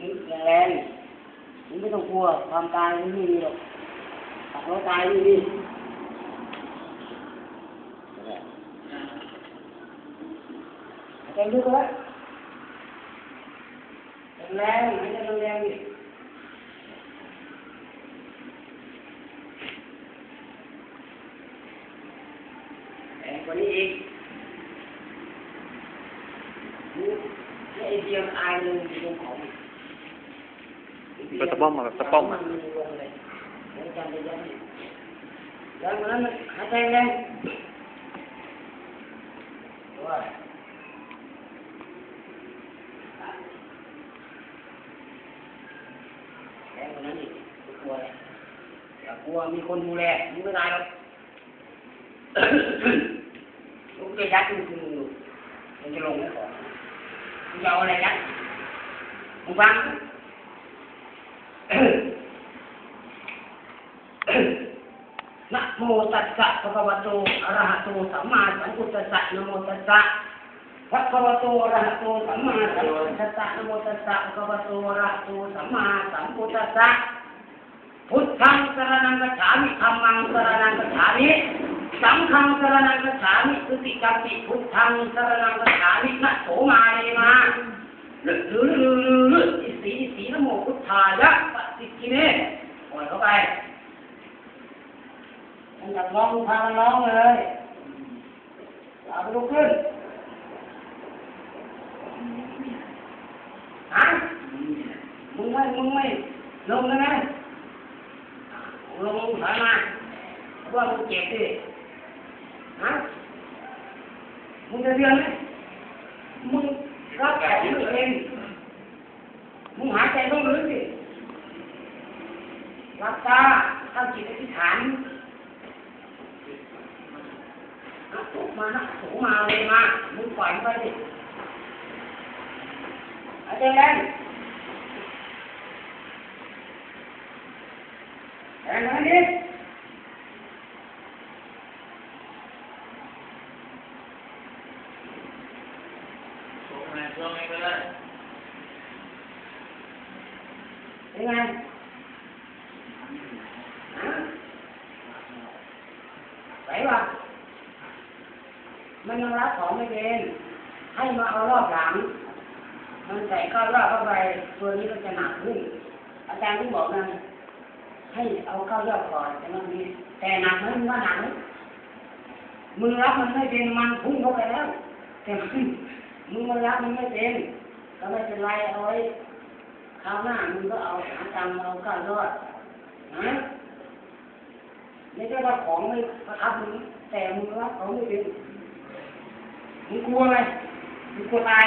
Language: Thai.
มึงแรงมึงไม่ต้องกลัวความตายมันไม่มีหรอกขับรถตายไม่มีใจลึกไว้แรงไม่ใช่แรงดิแรงกว่านี้อีกนี่ไอเดียวอายเลยอยู่งของ เป็นตะป้อมมาแบบตะป้อมอะแล้วมันหายใจแรงว่าแรงกว่านั้นอีกกลัวเลยอย่ากลัวมีคนดูแลมึงไม่ตายหรอกลูกจะยัดมึงคือมึงจะลงไหมก่อนมึงจะเอาอะไรยัดมึงฟัง นะ โมตัสสะภะคะวะโตอะระหะโตสัมมาสัมพุทธัสสะนะโมตัสสะภะคะวะโตอะระหะโตสัมมาสัมพุทธัสสะนะโมตัสสะภะคะวะโตอะระหะโตสัมมาสัมพุทธัสสะพุทธังสรณังกัจฉามิธัมมังสรณังกัจฉามิสังฆังสรณังกัจฉามิสุติกัมปิพุทธังสรณังกัจฉามินะโสมาเนมาลึกลึกลึกลึกลึกอิสีสีนะโมพุทธายะปฏิกิเนปล่อยเข้าไป มันอยากร้องพามันร้องเลยเอาไปลุกขึ้นฮะมึงไม่มึงไม่ลงเลยนะลงลงถอยมาเพราะว่ามึงเจ็บดิฮะมึงจะเรียนไหมมึงรับแก่ตัวเองมึงหายใจต้องลึกดิรับตาตั้งจิตอธิษฐาน นักโสมานักโสมาเลยมา มึงปล่อยมันไปดิอาจารย์แรงแรงนะนี่เป็นไงฮะไหวปะ มันยังรับของไม่เป็นให้มาเอารอบหลัง มันใส่เข้ารอบเข้าไปตัวนี้ก็จะหนักขึ้น อาจารย์ที่บอกนะให้เอาเข้ารอบก่อนแต่มันมีแต่หนักไหมมึงว่าหนักไหมมึงรับมันไม่เป็นมันพุ่งเข้าไปแล้วแต่มึงมึงมันรับมันไม่เป็นก็ไม่เป็นไรเอาไว้คราวหน้ามึงก็เอาหาตังเอาเข้ารอดนะไม่ใช่ว่าของไม่ประทับมึงแต่มึงรับของไม่เป็น มึงกลัวไหมมึงกลัวตา